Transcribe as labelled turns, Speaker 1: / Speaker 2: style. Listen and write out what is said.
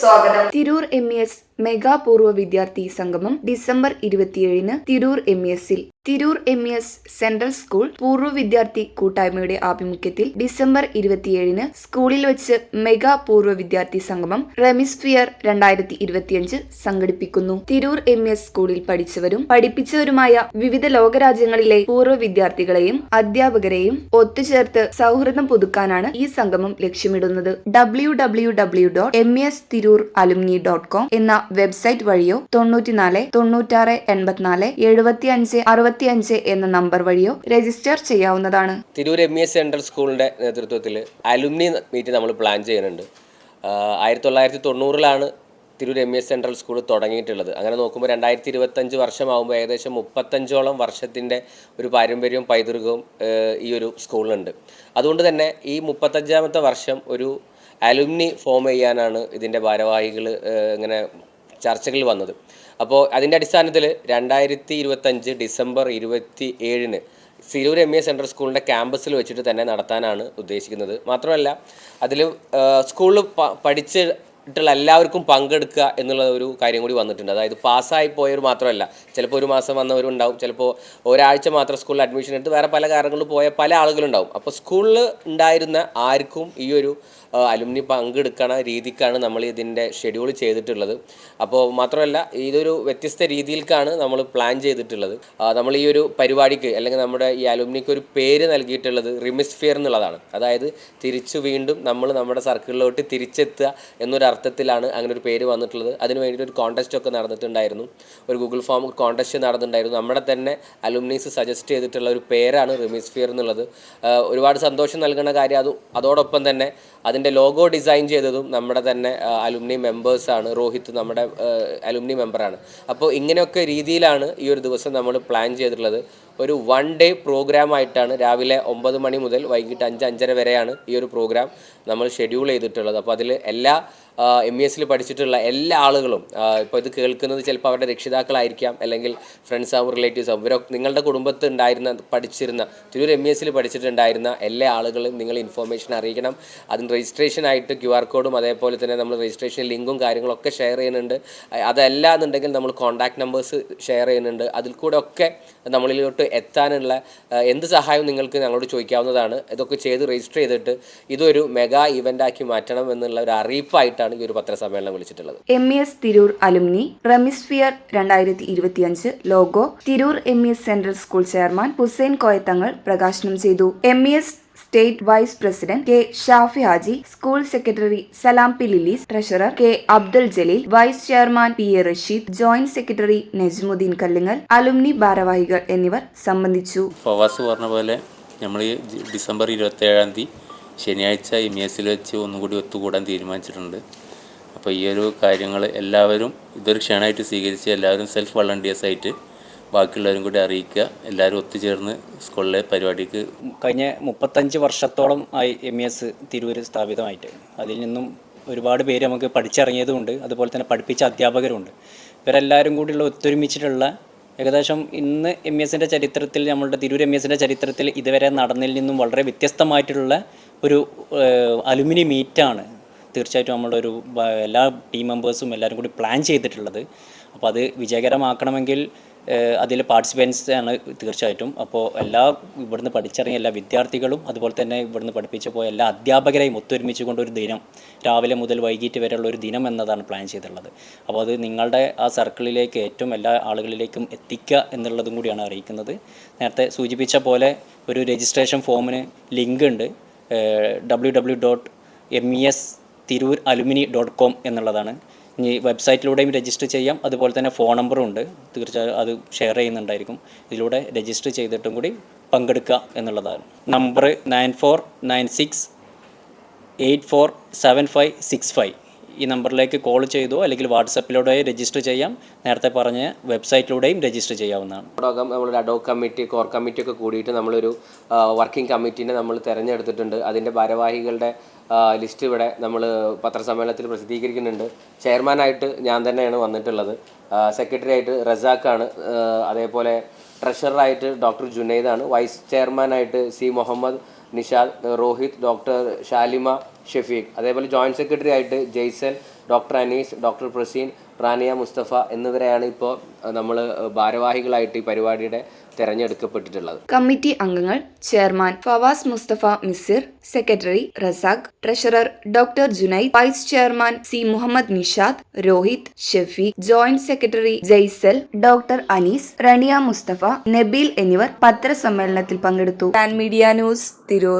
Speaker 1: സ്വാഗതം.
Speaker 2: Tirur M S mega പൂർവ വിദ്യാർത്ഥി സംഗമം ഡിസംബർ ഇരുപത്തിയേഴിന് തിരൂർ എം എസ് എസിൽ Tirur M S central school പൂർവ വിദ്യാർത്ഥി കൂട്ടായ്മയുടെ ആഭിമുഖ്യത്തിൽ ഡിസംബർ ഇരുപത്തിയേഴിന് സ്കൂളിൽ വെച്ച് മെഗാ പൂർവ വിദ്യാർത്ഥി സംഗമം റെമിസ്ഫിയർ രണ്ടായിരത്തി ഇരുപത്തിയഞ്ച് സംഘടിപ്പിക്കുന്നു. തിരൂർ എം എസ് സ്കൂളിൽ പഠിച്ചവരും പഠിപ്പിച്ചവരുമായ വിവിധ ലോകരാജ്യങ്ങളിലെ പൂർവ വിദ്യാർത്ഥികളെയും അധ്യാപകരെയും ഒത്തുചേർത്ത് സൗഹൃദം പുതുക്കാനാണ് ഈ സംഗമം ലക്ഷ്യമിടുന്നത്. W W W dot M S Tirur alumni dot com എന്ന വെബ്സൈറ്റ് വഴിയോ തൊണ്ണൂറ്റിനാല് തൊണ്ണൂറ്റാറ് എൺപത്തിനാല് എഴുപത്തി അഞ്ച് അറുപത്തി അഞ്ച് എന്ന നമ്പർ വഴിയോ രജിസ്റ്റർ ചെയ്യാവുന്നതാണ്.
Speaker 3: തിരൂർ എം എസ് സെൻട്രൽ സ്കൂളിന്റെ നേതൃത്വത്തിൽ അലുമിനി മീറ്റ് നമ്മൾ പ്ലാൻ ചെയ്യുന്നുണ്ട്. ആയിരത്തി തൊള്ളായിരത്തി തൊണ്ണൂറിലാണ് Tirur M S central school തുടങ്ങിയിട്ടുള്ളത്. അങ്ങനെ നോക്കുമ്പോൾ രണ്ടായിരത്തി ഇരുപത്തഞ്ച് വർഷമാകുമ്പോൾ ഏകദേശം മുപ്പത്തഞ്ചോളം വർഷത്തിന്റെ ഒരു പാരമ്പര്യവും പൈതൃകവും ഈ ഒരു സ്കൂളിനുണ്ട് അതുകൊണ്ട് തന്നെ ഈ മുപ്പത്തഞ്ചാമത്തെ വർഷം ഒരു അലുമിനി ഫോം ചെയ്യാനാണ് ഇതിന്റെ ഭാരവാഹികൾ ഇങ്ങനെ ചർച്ചകളിൽ വന്നത്. അപ്പോൾ അതിന്റെ അടിസ്ഥാനത്തിൽ രണ്ടായിരത്തി ഇരുപത്തഞ്ച് ഡിസംബർ ഇരുപത്തി ഏഴിന് സിരൂർ എം എ സെൻട്രൽ സ്കൂളിന്റെ ക്യാമ്പസിൽ വെച്ചിട്ട് തന്നെ നടത്താനാണ് ഉദ്ദേശിക്കുന്നത്. മാത്രമല്ല അതിൽ സ്കൂളിൽ പഠിച്ചിട്ടുള്ള എല്ലാവർക്കും പങ്കെടുക്കുക എന്നുള്ള ഒരു കാര്യം കൂടി വന്നിട്ടുണ്ട്. അതായത് പാസ്സായി പോയവർ മാത്രമല്ല ചിലപ്പോൾ ഒരു മാസം വന്നവരുണ്ടാവും ചിലപ്പോൾ ഒരാഴ്ച മാത്രം സ്കൂളിൽ അഡ്മിഷൻ എടുത്ത് വേറെ പല കാരണങ്ങളും പോയ പല ആളുകളുണ്ടാവും അപ്പോൾ സ്കൂളിൽ ഉണ്ടായിരുന്ന ആർക്കും ഈ ഒരു അലുമിനി പങ്കെടുക്കണ രീതിക്കാണ് നമ്മൾ ഇതിന്റെ ഷെഡ്യൂൾ ചെയ്തിട്ടുള്ളത്. അപ്പോൾ മാത്രമല്ല ഇതൊരു വ്യത്യസ്ത രീതിയിലേക്കാണ് നമ്മൾ പ്ലാൻ ചെയ്തിട്ടുള്ളത്. നമ്മൾ ഈ ഒരു പരിപാടിക്ക് അല്ലെങ്കിൽ നമ്മുടെ ഈ അലുമിനിക്ക് ഒരു പേര് നൽകിയിട്ടുള്ളത് റിമിസ്ഫിയർ എന്നുള്ളതാണ്. അതായത് തിരിച്ചു വീണ്ടും നമ്മൾ നമ്മുടെ സർക്കിളിലോട്ട് തിരിച്ചെത്തുക എന്നൊരു അർത്ഥത്തിലാണ് അങ്ങനെ ഒരു പേര് വന്നിട്ടുള്ളത്. അതിന് വേണ്ടിയിട്ട് ഒരു കോൺടെസ്റ്റ് ഒക്കെ നടന്നിട്ടുണ്ടായിരുന്നു. ഒരു ഗൂഗിൾ ഫോം കോൺടെസ്റ്റ് നടന്നിട്ടുണ്ടായിരുന്നു. നമ്മുടെ തന്നെ അലുമിനീസ് സജസ്റ്റ് ചെയ്തിട്ടുള്ള ഒരു പേരാണ് റിമിസ്ഫിയർ എന്നുള്ളത്. ഒരുപാട് സന്തോഷം നൽകുന്ന കാര്യം അത് അതോടൊപ്പം തന്നെ അതിന്റെ ലോഗോ ഡിസൈൻ ചെയ്തതും നമ്മുടെ തന്നെ അലുമിനി മെമ്പേഴ്സാണ് രോഹിത് നമ്മുടെ അലുമിനി മെമ്പറാണ് അപ്പോൾ ഇങ്ങനെയൊക്കെ രീതിയിലാണ് ഈ ഒരു ദിവസം നമ്മൾ പ്ലാൻ ചെയ്തിട്ടുള്ളത്. ഒരു വൺ ഡേ പ്രോഗ്രാം ആയിട്ടാണ് രാവിലെ ഒമ്പത് മണി മുതൽ വൈകിട്ട് അഞ്ച് അഞ്ചര വരെയാണ് ഈ ഒരു പ്രോഗ്രാം നമ്മൾ ഷെഡ്യൂൾ ചെയ്തിട്ടുള്ളത്. അപ്പോൾ അതിൽ എല്ലാ എം ഇ എസിൽ പഠിച്ചിട്ടുള്ള എല്ലാ ആളുകളും ഇപ്പോൾ ഇത് കേൾക്കുന്നത് ചിലപ്പോൾ അവരുടെ രക്ഷിതാക്കളായിരിക്കാം അല്ലെങ്കിൽ ഫ്രണ്ട്സ് ആവും റിലേറ്റീവ്സ് ആവും. ഇവരൊക്കെ നിങ്ങളുടെ കുടുംബത്തിൽ ഉണ്ടായിരുന്ന പഠിച്ചിരുന്ന തിരൂർ എം ഇ എസിൽ പഠിച്ചിട്ടുണ്ടായിരുന്ന എല്ലാ ആളുകളും നിങ്ങൾ ഇൻഫോർമേഷൻ അറിയിക്കണം. അതിന് രജിസ്ട്രേഷൻ ആയിട്ട് ക്യു ആർ കോഡും അതേപോലെ തന്നെ നമ്മൾ രജിസ്ട്രേഷൻ ലിങ്കും കാര്യങ്ങളൊക്കെ ഷെയർ ചെയ്യുന്നുണ്ട്. അതല്ല എന്നുണ്ടെങ്കിൽ നമ്മൾ കോൺടാക്ട് നമ്പേഴ്സ് ഷെയർ ചെയ്യുന്നുണ്ട്. അതിൽ കൂടെ ഒക്കെ നമ്മളിലോട്ട് എത്താനുള്ള എന്ത് സഹായവും നിങ്ങൾക്ക് ഞങ്ങളോട് ചോദിക്കാവുന്നതാണ്. ഇതൊക്കെ ചെയ്ത് രജിസ്റ്റർ ചെയ്തിട്ട് ഇതൊരു മെഗാ ഇവന്റ് ആക്കി മാറ്റണം എന്നുള്ള ഒരു അറിയിപ്പായിട്ടാണ് ഈ ഒരു പത്രസമ്മേളനം വിളിച്ചിട്ടുള്ളത്.
Speaker 2: എം എസ് തിരൂർ അലുമിനി റെമിസ്ഫിയർ രണ്ടായിരത്തി ഇരുപത്തിയഞ്ച് logo Tirur M S central school chairman Hussain Koyathangal പ്രകാശനം ചെയ്തു. M S state vice president K Shafi Haji school secretary Salam P ലിലീസ് treasurer K Abdul Jaleel vice chairman P A Rasheed joint secretary Najmuddin Kallungal alumni ഭാരവാഹികൾ എന്നിവർ സംബന്ധിച്ചു.
Speaker 4: ഫവാസ് പറഞ്ഞ പോലെ നമ്മൾ ഈ ഇരുപത്തി ഡിസംബർ ഇരുപത്തേഴാം തീയതി ശനിയാഴ്ച എം എസിൽ വെച്ച് ഒന്നുകൂടി ഒത്തുകൂടാൻ തീരുമാനിച്ചിട്ടുണ്ട്. അപ്പോൾ ഈ ഒരു കാര്യങ്ങൾ എല്ലാവരും ഇതൊരു ക്ഷണമായിട്ട് സ്വീകരിച്ച് എല്ലാവരും സെൽഫ് വളണ്ടിയേഴ്സ് ആയിട്ട് ബാക്കിയുള്ളവരും കൂടി അറിയിക്കുക. എല്ലാവരും ഒത്തുചേർന്ന് സ്കൂളിലെ പരിപാടിക്ക്
Speaker 5: കഴിഞ്ഞ മുപ്പത്തഞ്ച് വർഷത്തോളം ആയി എം എസ് തിരൂര് സ്ഥാപിതമായിട്ട്. അതിൽ നിന്നും ഒരുപാട് പേര് നമുക്ക് പഠിച്ചിറങ്ങിയതുമുണ്ട്. അതുപോലെ തന്നെ പഠിപ്പിച്ച അധ്യാപകരുണ്ട് ഇവരെല്ലാവരും കൂടിയുള്ള ഒത്തൊരുമിച്ചിട്ടുള്ള ഏകദേശം ഇന്ന് എം എസിന്റെ ചരിത്രത്തിൽ നമ്മളുടെ തിരൂർ എം എസിന്റെ ചരിത്രത്തിൽ ഇതുവരെ നടന്നതിൽ നിന്നും വളരെ വ്യത്യസ്തമായിട്ടുള്ള ഒരു അലുമിനി മീറ്റാണ് തീർച്ചയായിട്ടും നമ്മുടെ ഒരു എല്ലാ ടീം മെമ്പേഴ്സും എല്ലാവരും കൂടി പ്ലാൻ ചെയ്തിട്ടുള്ളത്. അപ്പോൾ അത് വിജയകരമാക്കണമെങ്കിൽ അതിൽ പാർട്ടിസിപ്പൻസ് ആണ് തീർച്ചയായിട്ടും. അപ്പോൾ എല്ലാ ഇവിടുന്ന് പഠിച്ചിറങ്ങിയ എല്ലാ വിദ്യാർത്ഥികളും അതുപോലെ തന്നെ ഇവിടുന്ന് പഠിപ്പിച്ചു പോയ എല്ലാ അധ്യാപകരെയും ഒത്തൊരുമിച്ച് കൊണ്ടൊരു ദിനം രാവിലെ മുതൽ വൈകിട്ട് വരെയുള്ള ഒരു ദിനം എന്നതാണ് പ്ലാൻ ചെയ്തിട്ടുള്ളത്. അപ്പോൾ അത് നിങ്ങളുടെ ആ സർക്കിളിലേക്ക് ഏറ്റവും എല്ലാ ആളുകളിലേക്കും എത്തിക്കുക എന്നുള്ളതും കൂടിയാണ് അറിയിക്കുന്നത്. നേരത്തെ സൂചിപ്പിച്ച പോലെ ഒരു രജിസ്ട്രേഷൻ ഫോമിന് ലിങ്ക് ഉണ്ട്. W W dot M E S Tirur alumni dot com എന്നുള്ളതാണ്. ഇനി വെബ്സൈറ്റിലൂടെയും രജിസ്റ്റർ ചെയ്യാം. അതുപോലെ തന്നെ ഫോൺ നമ്പറും ഉണ്ട്. തീർച്ചയായും അത് ഷെയർ ചെയ്യുന്നുണ്ടായിരിക്കും. ഇതിലൂടെ രജിസ്റ്റർ ചെയ്തിട്ടും കൂടി പങ്കെടുക്കുക എന്നുള്ളതാണ്. Number nine four nine six eight four seven five six five ഈ നമ്പറിലേക്ക് കോൾ ചെയ്തോ അല്ലെങ്കിൽ വാട്സപ്പിലൂടെ രജിസ്റ്റർ ചെയ്യാം. നേരത്തെ പറഞ്ഞ വെബ്സൈറ്റിലൂടെയും രജിസ്റ്റർ ചെയ്യാവുന്നതാണ്.
Speaker 3: അതോടൊപ്പം നമ്മളൊരു അഡോ കമ്മിറ്റി കോർ കമ്മിറ്റി ഒക്കെ കൂടിയിട്ട് നമ്മളൊരു വർക്കിംഗ് കമ്മിറ്റീനെ നമ്മൾ തിരഞ്ഞെടുത്തിട്ടുണ്ട്. അതിന്റെ ഭാരവാഹികളുടെ ലിസ്റ്റ് ഇവിടെ നമ്മൾ പത്രസമ്മേളനത്തിൽ പ്രസിദ്ധീകരിക്കുന്നുണ്ട്. ചെയർമാനായിട്ട് ഞാൻ തന്നെയാണ് വന്നിട്ടുള്ളത്. സെക്രട്ടറി ആയിട്ട് റസാഖാണ് അതേപോലെ ട്രഷററായിട്ട് ഡോക്ടർ ജുനൈദാണ് വൈസ് ചെയർമാനായിട്ട് സി മുഹമ്മദ് നിഷാദ് രോഹിത് ഡോക്ടർ ഷാലിമ ഷെഫീഖ്. അതേപോലെ ജോയിന്റ് സെക്രട്ടറി ആയിട്ട് ജയ്സൽ ഡോക്ടർ അനീസ് ഡോക്ടർ പ്രസീൻ റാനിയ മുസ്തഫ എന്നിവരെയാണ് ഇപ്പോൾ നമ്മൾ ഭാരവാഹികളായിട്ട് ഈ പരിപാടിയുടെ തെരഞ്ഞെടുക്കപ്പെട്ടിട്ടുള്ളത്.
Speaker 2: കമ്മിറ്റി അംഗങ്ങൾ chairman Fawaz Mustafa Misir secretary Razak treasurer doctor Junaid vice chairman C Muhammad Nishad Rohit Shafeeq joint secretary Jaisal doctor Anees Rania Mustafa Nabeel എന്നിവർ പത്രസമ്മേളനത്തിൽ പങ്കെടുത്തു. Pan Media News Tirur.